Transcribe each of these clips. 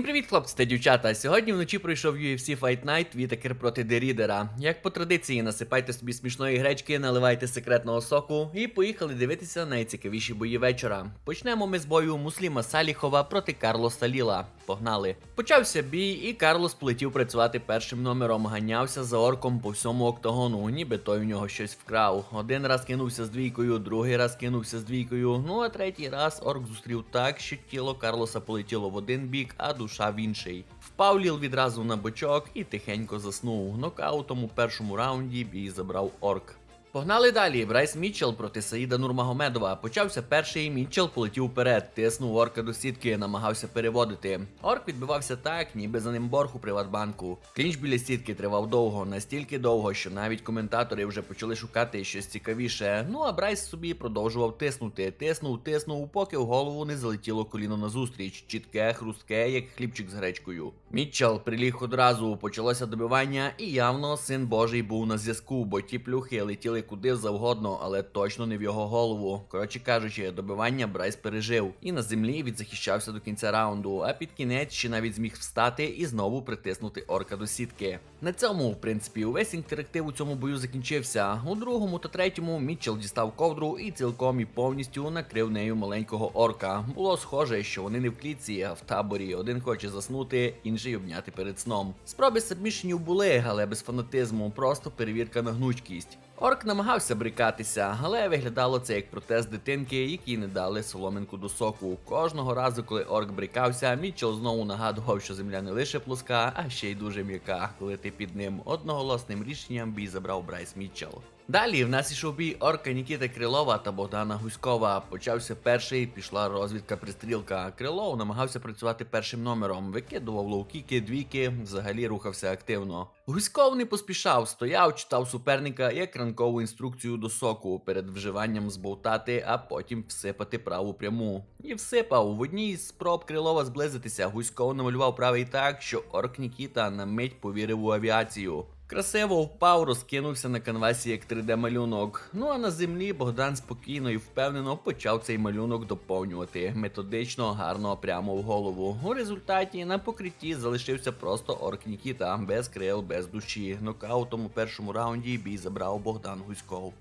Всім привіт, хлопці та дівчата. Сьогодні вночі пройшов UFC Fight Night Вітакер проти Дерідера. Як по традиції, насипайте собі смішної гречки, наливайте секретного соку і поїхали дивитися найцікавіші бої вечора. Почнемо ми з бою Мусліма Саліхова проти Карлоса Ліла. Погнали. Почався бій, і Карлос полетів працювати першим номером. Ганявся за орком по всьому октагону, ніби той у нього щось вкрав. Один раз кинувся з двійкою, другий раз кинувся з двійкою. Ну а третій раз орк зустрів так, що тіло Карлоса полетіло в один бік, а душа в інший. Впав Ліл відразу на бочок і тихенько заснув. Нокаутом у першому раунді бій забрав орк. Погнали далі. Брайс Мітчелл проти Саїда Нурмагомедова. Почався перший, Мітчелл полетів вперед, тиснув орка до сітки, намагався переводити. Орк відбивався так, ніби за ним борг у Приватбанку. Клінч біля сітки тривав довго, настільки довго, що навіть коментатори вже почали шукати щось цікавіше. Ну а Брайс собі продовжував тиснути, тиснув, тиснув, поки в голову не залетіло коліно назустріч. Чітке, хрустке, як хлібчик з гречкою. Мітчелл приліг одразу, почалося добивання, і явно син Божий був на зв'язку, бо ті плюхи летіли куди завгодно, але точно не в його голову. Коротше кажучи, добивання Брайс пережив і на землі відзахищався до кінця раунду, а під кінець ще навіть зміг встати і знову притиснути орка до сітки. На цьому, в принципі, увесь інтерактив у цьому бою закінчився. У другому та третьому Мітчелл дістав ковдру і цілком і повністю накрив нею маленького орка. Було схоже, що вони не в клітці, а в таборі. Один хоче заснути, інший обняти перед сном. Спроби сабмішенів були, але без фанатизму, просто перевірка на гнучкість. Орк намагався брикатися, але виглядало це як протест дитинки, якій не дали соломинку до соку. Кожного разу, коли орк брикався, Мітчелл знову нагадував, що земля не лише плоска, а ще й дуже м'яка, коли ти під ним. Одноголосним рішенням бій забрав Брайс Мітчелл. Далі в нас ішов бій орка Нікіти Крилова та Богдана Гуськова. Почався перший, пішла розвідка пристрілка. Крилов намагався працювати першим номером, викидував лоукіки, двійки, взагалі рухався активно. Гуськов не поспішав, стояв, читав суперника як ранкову інструкцію до соку перед вживанням збовтати, а потім всипати праву пряму. І всипав. В одній з спроб Крилова зблизитися. Гуськов намалював правий так, що орк Нікіта на мить повірив у авіацію. Красиво впав, розкинувся на канвасі як 3D-малюнок. Ну а на землі Богдан спокійно і впевнено почав цей малюнок доповнювати методично, гарно, прямо в голову. У результаті на покритті залишився просто орк Нікіта, без крил, без душі. Нокаутом у першому раунді бій забрав Богдан Гуськов.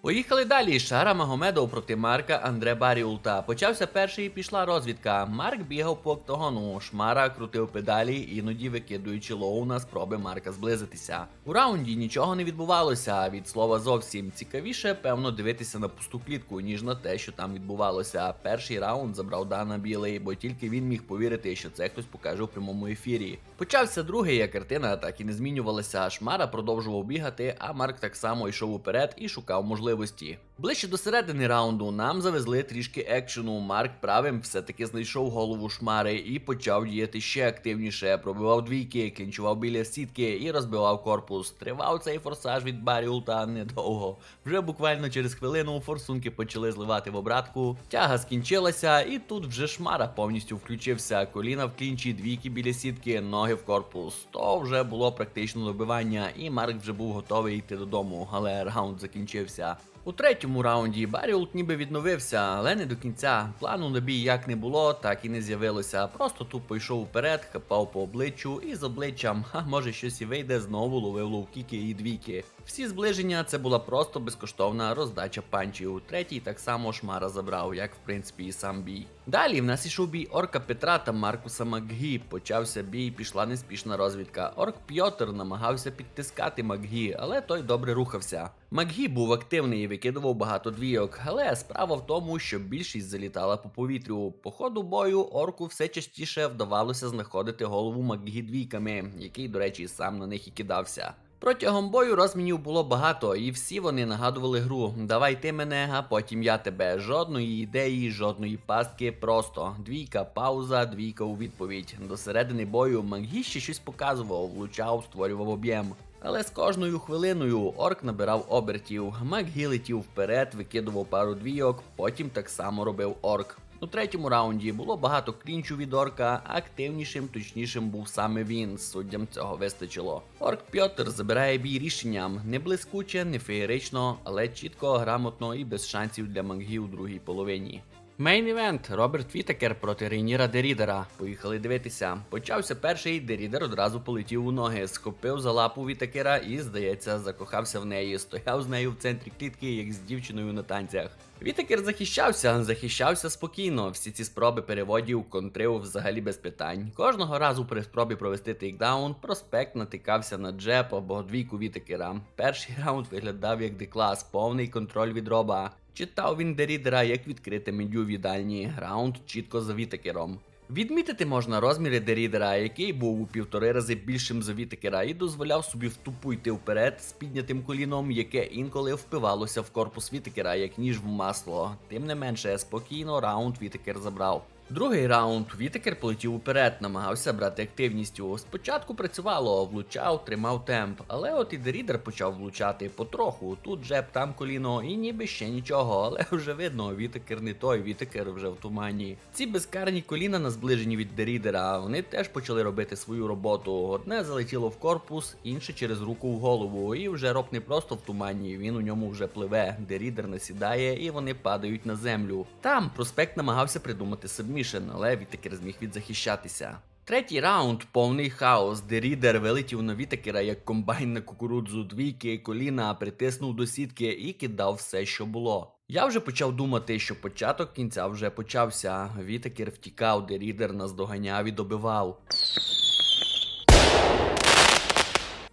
Поїхали далі. Шара Магомедов проти Марка Андре Баріулта. Почався перший і пішла розвідка. Марк бігав по октагону, Шмара крутив педалі, іноді викидуючи лоу на спроби Марка зблизитися. У раунді нічого не відбувалося. Від слова зовсім цікавіше, певно, дивитися на пусту клітку, ніж на те, що там відбувалося. Перший раунд забрав Дана Білий, бо тільки він міг повірити, що це хтось покаже у прямому ефірі. Почався другий, а картина так і не змінювалася. Шмара продовжував бігати, а Марк так само йшов уперед і шукав можливості. Ближче до середини раунду нам завезли трішки екшену. Марк правим все-таки знайшов голову шмари і почав діяти ще активніше. Пробивав двійки, клінчував біля сітки і розбивав корпус. Тривав цей форсаж від Баріулта недовго. Вже буквально через хвилину форсунки почали зливати в обратку. Тяга скінчилася, і тут вже шмара повністю включився. Коліна в клінчі, двійки біля сітки, ноги в корпус. То вже було практично добивання, і Марк вже був готовий йти додому, але раунд закінчився. У третьому раунді Баріолт ніби відновився, але не до кінця. Плану на бій як не було, так і не з'явилося. Просто тупо йшов вперед, хапав по обличчю і з обличчям, а може щось і вийде, знову ловив ловкіки і двійки. Всі зближення це була просто безкоштовна роздача панчів. Третій так само шмара забрав, як в принципі і сам бій. Далі в нас ішов бій орка Петра та Маркуса Макгі. Почався бій, пішла неспішна розвідка. Орк Пьотр намагався підтискати Макгі, але той добре рухався. Макгі був активний і викидував багато двійок, але справа в тому, що більшість залітала по повітрю. По ходу бою орку все частіше вдавалося знаходити голову Макгі двійками, який, до речі, сам на них і кидався. Протягом бою розмінів було багато, і всі вони нагадували гру: Давай ти мене, а потім я тебе. Жодної ідеї, жодної пастки, просто двійка, пауза, двійка у відповідь. До середини бою Макгі ще щось показував, влучав, створював об'єм. Але з кожною хвилиною орк набирав обертів. Макгі летів вперед, викидував пару двійок, потім так само робив орк. У третьому раунді було багато клінчу від орка, активнішим, точнішим був саме він. Суддям цього вистачило. Орк Пьотр забирає бій рішенням не блискуче, не феєрично, але чітко, грамотно і без шансів для мангів у другій половині. Мейн івент Роберт Вітекер проти Рейніра Дерідера. Поїхали дивитися. Почався перший, Дерідер одразу полетів у ноги, схопив за лапу Вітекера і, здається, закохався в неї. Стояв з нею в центрі клітки, як з дівчиною на танцях. Вітекер захищався, захищався спокійно. Всі ці спроби переводів контрив взагалі без питань. Кожного разу при спробі провести тейкдаун, проспект натикався на джеб або двійку Вітекера. Перший раунд виглядав як деклас, повний контроль від роба. Читав він Дерідера як відкрите меню в їдальні. Раунд чітко за Вітекером. Відмітити можна розміри Дерідера, який був у півтори рази більшим за Вітекера і дозволяв собі втупу йти вперед з піднятим коліном, яке інколи впивалося в корпус Вітекера, як ніж в масло. Тим не менше, спокійно раунд Вітекер забрав. Другий раунд Вітекер полетів уперед, намагався брати активністю. Спочатку працювало, влучав, тримав темп, але от і Дерідер почав влучати потроху. Тут джеб, там коліно, і ніби ще нічого, але вже видно, Вітекер не той, Вітекер вже в тумані. Ці безкарні коліна на зближенні від Дерідера, вони теж почали робити свою роботу. Одне залетіло в корпус, інше через руку в голову. І вже роб не просто в тумані, він у ньому вже пливе. Дерідер насідає, і вони падають на землю. Там проспект намагався придумати сабмішн, але Вітекер зміг відзахищатися. Третій раунд повний хаос, де рідер вилетів на Вітекера як комбайн на кукурудзу, двійки, коліна, притиснув до сітки і кидав все, що було. Я вже почав думати, що початок кінця вже почався. Вітекер втікав, де рідер наздоганяв і добивав.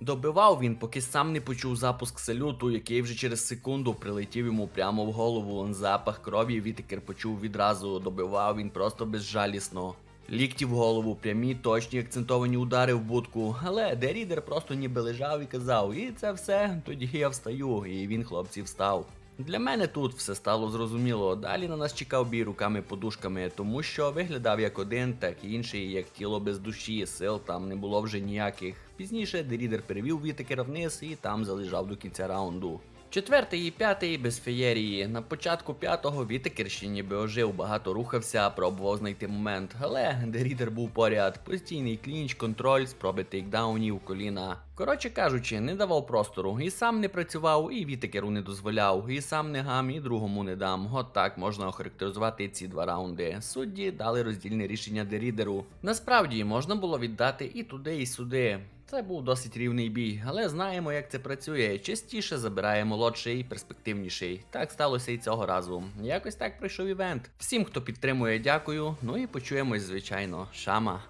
Добивав він, поки сам не почув запуск салюту, який вже через секунду прилетів йому прямо в голову. Запах крові Вітекер почув відразу. Добивав він просто безжалісно. Лікті в голову, прямі, точні акцентовані удари в будку. Але Дерідер просто ніби лежав і казав: І це все, тоді я встаю. І він, хлопці, встав. Для мене тут все стало зрозуміло. Далі на нас чекав бій руками-подушками, тому що виглядав як один, так і інший, як тіло без душі, сил там не було вже ніяких. Пізніше Дерідер перевів Вітекера вниз і там залежав до кінця раунду. Четвертий і п'ятий без феєрії. На початку п'ятого Вітекер ще ніби ожив, багато рухався, пробував знайти момент. Але Дерідер був поряд. Постійний клінч, контроль, спроби тейкдаунів, коліна. Коротше кажучи, не давав простору. І сам не працював, і Вітекеру не дозволяв. І сам не гам, і другому не дам. От так можна охарактеризувати ці два раунди. Судді дали роздільне рішення Дерідеру. Насправді можна було віддати і туди, і сюди. Це був досить рівний бій, але знаємо, як це працює. Частіше забирає молодший перспективніший. Так сталося і цього разу. Якось так пройшов івент. Всім, хто підтримує, дякую. Ну і почуємось, звичайно. Шама.